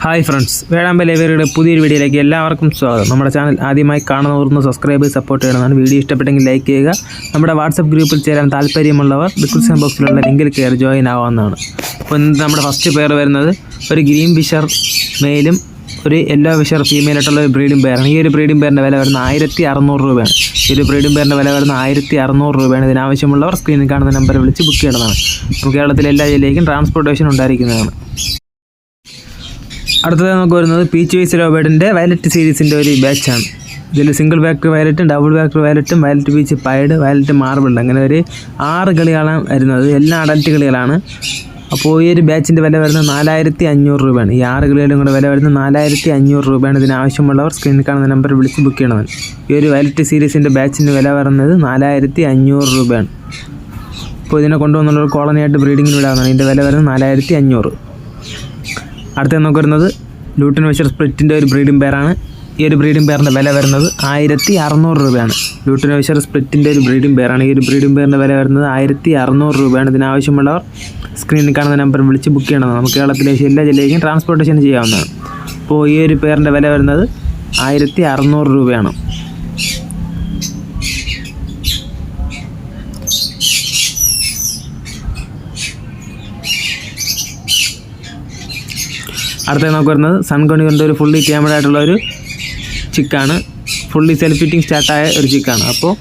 Hi friends വേഴാമ്പൽ ലൈബ്രറിയുടെ പുതിയൊരു വീഡിയോയിലേക്ക് എല്ലാവർക്കും സ്വാഗതം. നമ്മുടെ ചാനൽ ആദ്യമായി കാണുന്നവർന്ന് സബ്സ്ക്രൈബ് സപ്പോർട്ട് ചെയ്യണമെന്നാണ് വീഡിയോ ഇഷ്ടപ്പെട്ടെങ്കിൽ ലൈക്ക് ചെയ്യുക. നമ്മുടെ വാട്സപ്പ് ഗ്രൂപ്പിൽ ചേരാൻ താല്പര്യമുള്ളവർ ഡിസ്ക്രിപ്ഷൻ ബോക്സിലുള്ള ലിങ്കിൽ കയറി ജോയിൻ ആവാവുന്നതാണ്. അപ്പോൾ ഇന്ന് നമ്മുടെ ഫസ്റ്റ് പെയർ വരുന്നത് ഒരു ഗ്രീൻ ഫിഷർ മെയിലും ഒരു യെല്ലോ ഫിഷർ ഫീമെയിലായിട്ടുള്ള ഒരു ബ്രീഡിംഗ് പെയറാണ് ഈ ഒരു ബ്രീഡിംഗ് പെയറിന്റെ വില വരുന്ന ആയിരത്തി അറുന്നൂറ് രൂപയാണ്. ഈ ഒരു ബ്രീഡിംഗ് പെയറിന്റെ വില വരുന്ന ആയിരത്തി അറുന്നൂറ് രൂപയാണ്. ഇതിനാവശ്യമുള്ളവർ സ്ക്രീനിൽ കാണുന്ന നമ്പർ വിളിച്ച് ബുക്ക് ചെയ്യേണ്ടതാണ്. കേരളത്തിലെ എല്ലാ ജില്ലയിലേക്കും ട്രാൻസ്പോർട്ടേഷൻ ഉണ്ടായിരിക്കുന്നതാണ്. അടുത്തത് നമുക്ക് വരുന്നത് പീച്ച് വൈസ് ലോബേഡിന്റെ വയലറ്റ് സീരീസിന്റെ ഒരു ബാച്ചാണ് ഇതിൽ സിംഗിൾ ബാക്ക് വയലറ്റും double back വയലറ്റും violet beach pied violet marble അങ്ങനെ ഒരു ആറ് കളികളാണ് വരുന്നത്. എല്ലാം അഡൽറ്റ് കളികളാണ്. അപ്പോൾ ഈ ഒരു ബാച്ചിന്റെ വില വരുന്നത് നാലായിരത്തി അഞ്ഞൂറ് രൂപയാണ്. ഈ ആറ് കളികളും കൂടെ വില വരുന്നത് നാലായിരത്തി അഞ്ഞൂറ് രൂപയാണ്. ഇതിന് ആവശ്യമുള്ളവർ സ്ക്രീനിൽ കാണുന്ന നമ്പർ വിളിച്ച് ബുക്ക് ചെയ്യണമെന്ന് ഈ ഒരു വയലറ്റ് സീരീസിന്റെ ബാച്ചിന്റെ വില വരുന്നത് നാലായിരത്തി അഞ്ഞൂറ് രൂപയാണ്. അപ്പോൾ ഇതിനെ കൊണ്ടുവന്നുള്ള കോളനിയായിട്ട് ബ്രീഡിങ്ങിന് വിടാവുന്നതാണ്. ഇതിന്റെ വില വരുന്നത് നാലായിരത്തി അഞ്ഞൂറ് അടുത്ത നമുക്ക് വരുന്നത് ലൂട്ടൻ വെച്ചർ സ്പ്ലിറ്റിന്റെ ഒരു ബ്രീഡിംഗ് പെയറാണ്. ഈ ഒരു ബ്രീഡിംഗ് പെയറിന്റെ വില വരുന്നത് ആയിരത്തി അറുന്നൂറ് രൂപയാണ്. ലൂട്ടൻ വെച്ചർ സ്പ്ലിറ്റിന്റെ ഒരു ബ്രീഡിംഗ് പെയറാണ്. ഈ ഒരു ബ്രീഡിംഗ് പെയറിന്റെ വില വരുന്നത് ആയിരത്തി അറുന്നൂറ് രൂപയാണ്. ഇതിനാവശ്യമുള്ളവർ സ്ക്രീനിൽ കാണുന്ന നമ്പർ വിളിച്ച് ബുക്ക് ചെയ്യണം. നമുക്ക് കേരളത്തിലെ എല്ലാ ജില്ലയിലേക്കും ട്രാൻസ്പോർട്ടേഷൻ ചെയ്യാവുന്നതാണ്. അപ്പോൾ ഈ ഒരു പെയറിന്റെ വില വരുന്നത് ആയിരത്തി അറുന്നൂറ് രൂപയാണ്. അടുത്ത നമുക്ക് വരുന്നത് സൺകോണിന്റെ ഒരു ഫുള്ളി ക്യാമറ ആയിട്ടുള്ള ഒരു ചിക്കാണ്. ഫുള്ളി സെൽഫ് ഫിറ്റിംഗ് സ്റ്റാർട്ടായ ഒരു ചിക്കാണ്. അപ്പോൾ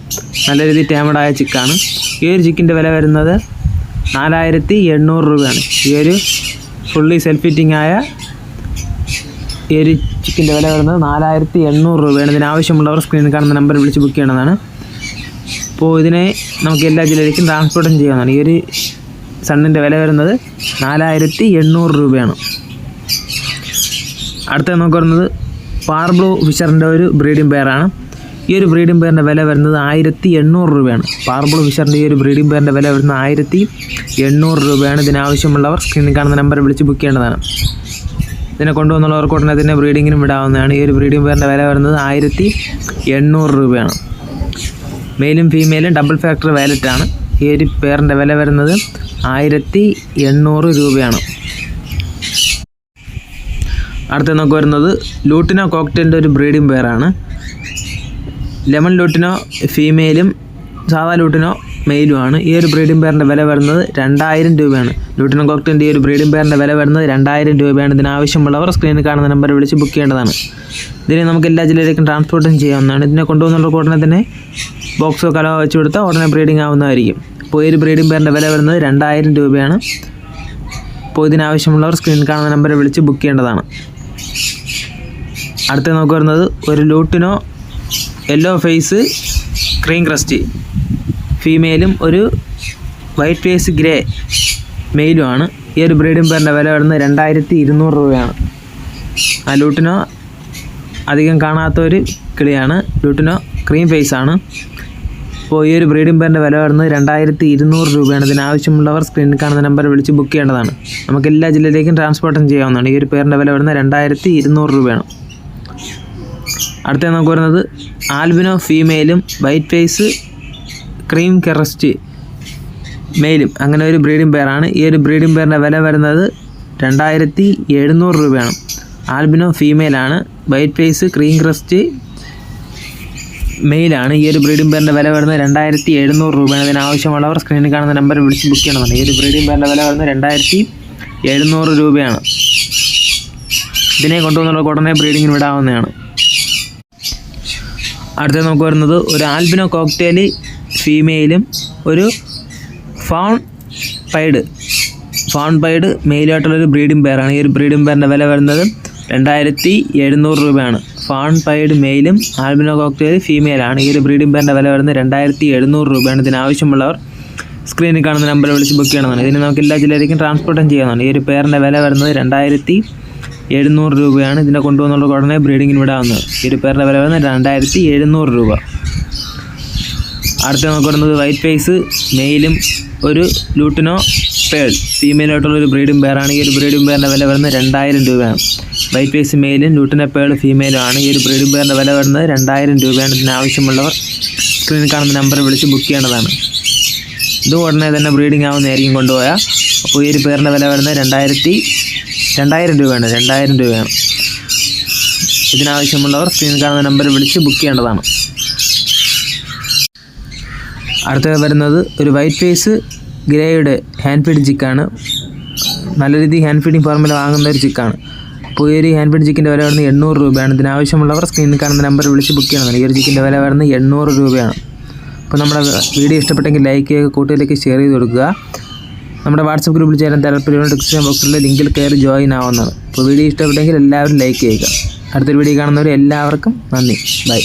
നല്ല രീതിയിൽ ടേമഡ് ആയ ചിക്കാണ്. ഈ ഒരു ചിക്കിന്റെ വില വരുന്നത് നാലായിരത്തി എണ്ണൂറ് രൂപയാണ്. ഈ ഒരു ഫുള്ളി സെൽഫ് ഫിറ്റിംഗ് ആയ ഈ ഒരു ചിക്കിന്റെ വില വരുന്നത് നാലായിരത്തി എണ്ണൂറ് രൂപയാണ് ഇതിനാവശ്യമുള്ളവർ സ്ക്രീനിൽ കാണുന്ന നമ്പർ വിളിച്ച് ബുക്ക് ചെയ്യണമെന്നാണ് അപ്പോൾ ഇതിനെ നമുക്ക് എല്ലാ ജില്ലയിലേക്കും ട്രാൻസ്പോർട്ടും ചെയ്യാവുന്നതാണ്. ഈ ഒരു സണ്ണിന്റെ വില വരുന്നത് നാലായിരത്തി എണ്ണൂറ് രൂപയാണ്. അടുത്ത നമുക്ക് വരുന്നത് പാർബ്ലോ ഫിഷറിന്റെ ഒരു ബ്രീഡിംഗ് പെയറാണ്. ഈ ഒരു ബ്രീഡിംഗ് പെയറിന്റെ വില വരുന്നത് ആയിരത്തി എണ്ണൂറ് രൂപയാണ്. പാർബ്ലോ ഫിഷറിന്റെ ഈ ഒരു ബ്രീഡിംഗ് പെയറിന്റെ വില വരുന്നത് ആയിരത്തി എണ്ണൂറ് രൂപയാണ്. ഇതിനാവശ്യമുള്ളവർ സ്ക്രീനിൽ കാണുന്ന നമ്പർ വിളിച്ച് ബുക്ക് ചെയ്യേണ്ടതാണ്. ഇതിനെ കൊണ്ടുവന്നുള്ളവർക്ക് ഉടനെ തന്നെ ബ്രീഡിങ്ങിനും വിടാവുന്നതാണ്. ഈ ഒരു ബ്രീഡിംഗ് പെയറിന്റെ വില വരുന്നത് ആയിരത്തി എണ്ണൂറ് രൂപയാണ്. മെയിലും ഫീമെയിലും ഡബിൾ ഫാക്ടർ വാലറ്റാണ്. ഈ ഒരു പെയറിന്റെ വില വരുന്നത് ആയിരത്തി എണ്ണൂറ് രൂപയാണ്. അടുത്ത നമുക്ക് വരുന്നത് ലൂട്ടിനോ കോക്ടെയിലിന്റെ ഒരു ബ്രീഡിംഗ് പെയറാണ് ലെമൺ ലൂട്ടിനോ ഫീമെയിലും സാധാ ലൂട്ടിനോ മെയിലുമാണ് ഈ ഒരു ബ്രീഡിംഗ് പെയറിന്റെ വില വരുന്നത് രണ്ടായിരം രൂപയാണ്. ലൂട്ടിനോ കോക്ടെയിലിന്റെ ഈ ഒരു ബ്രീഡിംഗ് പെയറിന്റെ വില വരുന്നത് രണ്ടായിരം രൂപയാണ്. ഇതിനാവശ്യമുള്ളവർ സ്ക്രീനിൽ കാണുന്ന നമ്പർ വിളിച്ച് ബുക്ക് ചെയ്യേണ്ടതാണ്. ഇതിനെ നമുക്ക് എല്ലാ ജില്ലയിലേക്കും ട്രാൻസ്പോർട്ടും ചെയ്യാവുന്നതാണ്. ഇതിനെ കൊണ്ടുവന്നുള്ള ഉടനെ തന്നെ ബോക്സോ കലോ വെച്ച് കൊടുത്താൽ ഉടനെ ബ്രീഡിംഗ് ആവുന്നതായിരിക്കും. അപ്പോൾ ഈ ഒരു ബ്രീഡിംഗ് പെയറിന്റെ വില വരുന്നത് രണ്ടായിരം രൂപയാണ്. അപ്പോൾ ഇതിനാവശ്യമുള്ളവർ സ്ക്രീനിൽ കാണുന്ന നമ്പർ വിളിച്ച് ബുക്ക് ചെയ്യേണ്ടതാണ്. അടുത്ത നമുക്ക് വരുന്നത് ഒരു lutino yellow face cream crest ഫീമെയിലും ഒരു വൈറ്റ് ഫേസ് ഗ്രേ മെയിലുമാണ് ഈ ഒരു ബ്രീഡിംഗ് പേരിന്റെ വില വരുന്നത് രണ്ടായിരത്തി ഇരുന്നൂറ് രൂപയാണ്. ആ ലൂട്ടിനോ അധികം കാണാത്ത ഒരു കിളിയാണ്. ലൂട്ടിനോ ക്രീം ഫേസ് ആണ്. അപ്പോൾ ഈ ഒരു ബ്രീഡിംഗ് പെയറിന്റെ വില വരുന്നത് രണ്ടായിരത്തി ഇരുന്നൂറ് രൂപയാണ് ഇതിനാവശ്യമുള്ളവർ സ്ക്രീനിൽ കാണുന്ന നമ്പർ വിളിച്ച് ബുക്ക് ചെയ്യേണ്ടതാണ്. നമുക്ക് എല്ലാ ജില്ലയിലേക്കും ട്രാൻസ്പോർട്ടും ചെയ്യാവുന്നതാണ്. ഈ ഒരു പേരിന്റെ വില വരുന്നത് രണ്ടായിരത്തി ഇരുന്നൂറ് രൂപയാണ്. അടുത്ത നമുക്ക് വരുന്നത് ആൽബിനോ ഫീമെയിലും വൈറ്റ് ഫേസ് ക്രീം കെറസ്റ്റ് മെയിലും. അങ്ങനെ ഒരു ബ്രീഡിംഗ് പെയറാണ് ഈ ഒരു ബ്രീഡിംഗ് പെയറിന്റെ വില വരുന്നത് രണ്ടായിരത്തി എഴുന്നൂറ് രൂപയാണ്. ആൽബിനോ ഫീമെയിലാണ്. വൈറ്റ് ഫേസ് ക്രീം ക്രസ്റ്റ് മെയിലാണ് ഈ ഒരു ബ്രീഡിംഗ് പേരിന്റെ വില വരുന്നത് രണ്ടായിരത്തി എഴുന്നൂറ് രൂപയാണ് ഇതിനാവശ്യമുള്ളവർ സ്ക്രീനിൽ കാണുന്ന നമ്പർ വിളിച്ച് ബുക്ക് ചെയ്യണമെന്നാണ് ഈ ഒരു ബ്രീഡിംഗ് പേരിന്റെ വില വരുന്നത് രണ്ടായിരത്തി എഴുന്നൂറ് രൂപയാണ്. ഇതിനെ കൊണ്ടുവന്നുള്ള ഉടനെ ബ്രീഡിങ്ങിന് വിടാവുന്നതാണ്. അടുത്ത നമുക്ക് വരുന്നത് ഒരു ആൽബിനോ കോക്ടെയിൽ ഫീമെയിലും ഒരു ഫൗൺ പൈഡ് ഫൗൺ പൈഡ് മെയിലായിട്ടുള്ളൊരു ബ്രീഡിംഗ് പെയറാണ് ഈ ഒരു ബ്രീഡിംഗ് പെയറിന്റെ വില വരുന്നത് രണ്ടായിരത്തി എഴുന്നൂറ് രൂപയാണ്. ഫാൺ പൈഡ് മെയിലും ആൽബിനോ കോക്ടെയിൽ ഫീമെയിലാണ്. ഈ ഒരു ബ്രീഡിംഗ് പേരിന്റെ വില വരുന്നത് രണ്ടായിരത്തി എഴുന്നൂറ് രൂപയാണ് ഇതിനാവശ്യമുള്ളവർ സ്ക്രീനിൽ കാണുന്ന നമ്പർ വിളിച്ച് ബുക്ക് ചെയ്യണമെന്നാണ് ഇതിന് നമുക്ക് എല്ലാ ജില്ലയിലേക്കും ട്രാൻസ്പോർട്ടും ചെയ്യുന്നതാണ് ഈ ഒരു പേരിന്റെ വില വരുന്നത് രണ്ടായിരത്തി എഴുന്നൂറ് രൂപയാണ്. ഇതിനെ കൊണ്ടുവന്നുള്ള ഉടനെ ബ്രീഡിങ്ങിന് വിടാവുന്നത് ഈ ഒരു പേരിന്റെ വില വരുന്നത് രണ്ടായിരത്തി എഴുന്നൂറ് രൂപ. അടുത്ത നമുക്ക് വരുന്നത് വൈറ്റ് ഫേസ് മെയിലും ഒരു ലൂട്ടിനോ പേൾ ഫീമെയിലായിട്ടുള്ള ഒരു പെയറാണ് ഈ ഒരു ബ്രീഡും പെയറിന്റെ വില വരുന്നത് രണ്ടായിരം രൂപയാണ്. വൈറ്റ് ഫേസ് മെയിലും ലൂട്ടിനോ പേൾ ഫീമെയിലും ആണ്. ഈ ഒരു ബ്രീഡും പെയറിന്റെ വില വരുന്നത് രണ്ടായിരം രൂപയാണ്. ഇതിനാവശ്യമുള്ളവർ സ്ക്രീനിൽ കാണുന്ന നമ്പർ വിളിച്ച് ബുക്ക് ചെയ്യേണ്ടതാണ്. ഇത് ഉടനെ തന്നെ ബ്രീഡിംഗ് ആവുന്നതായിരിക്കും കൊണ്ടുപോയാൽ അപ്പോൾ ഈ ഒരു പേരിന്റെ വില വരുന്നത് രണ്ടായിരത്തി രണ്ടായിരം രൂപയാണ്. രണ്ടായിരം രൂപയാണ്. ഇതിനാവശ്യമുള്ളവർ സ്ക്രീനിൽ കാണുന്ന നമ്പർ വിളിച്ച് ബുക്ക് ചെയ്യേണ്ടതാണ്. അടുത്തത് വരുന്നത് ഒരു വൈറ്റ് ഫേസ് ഗ്രേയുടെ ഹാൻഡ് ഫീഡ് ചിക്കാണ് നല്ല രീതിയിൽ ഹാൻഡ് ഫീഡിങ് ഫോർമുല വാങ്ങുന്ന ഒരു ചിക്കാണ് അപ്പോൾ ഈ ഒരു ഹാൻഡ് ഫീഡ് ചിക്കിന്റെ വില വരുന്നത് എണ്ണൂറ് രൂപയാണ്. ഇതിനാവശ്യമുള്ളവർ സ്ക്രീനിൽ കാണുന്ന നമ്പർ വിളിച്ച് ബുക്ക് ചെയ്യണം. ഈ ഒരു ചിക്കിന്റെ വില വരുന്നത് എണ്ണൂറ് രൂപയാണ്. അപ്പോൾ നമ്മുടെ വീഡിയോ ഇഷ്ടപ്പെട്ടെങ്കിൽ ലൈക്ക് ചെയ്യുക കൂട്ടുകാരിലേക്ക് ഷെയർ ചെയ്ത് കൊടുക്കുക. നമ്മുടെ വാട്സപ്പ് ഗ്രൂപ്പിൽ ചേരാൻ താല്പര്യമുള്ള ഡിസ്ക്രിപ്ഷൻ ബോക്സിലെ ലിങ്കിൽ കയറി ജോയിൻ ആവുന്നതാണ്. അപ്പോൾ വീഡിയോ ഇഷ്ടപ്പെട്ടെങ്കിൽ എല്ലാവരും ലൈക്ക് ചെയ്യുക. അടുത്തൊരു വീഡിയോ കാണുന്നവർ എല്ലാവർക്കും നന്ദി. ബൈ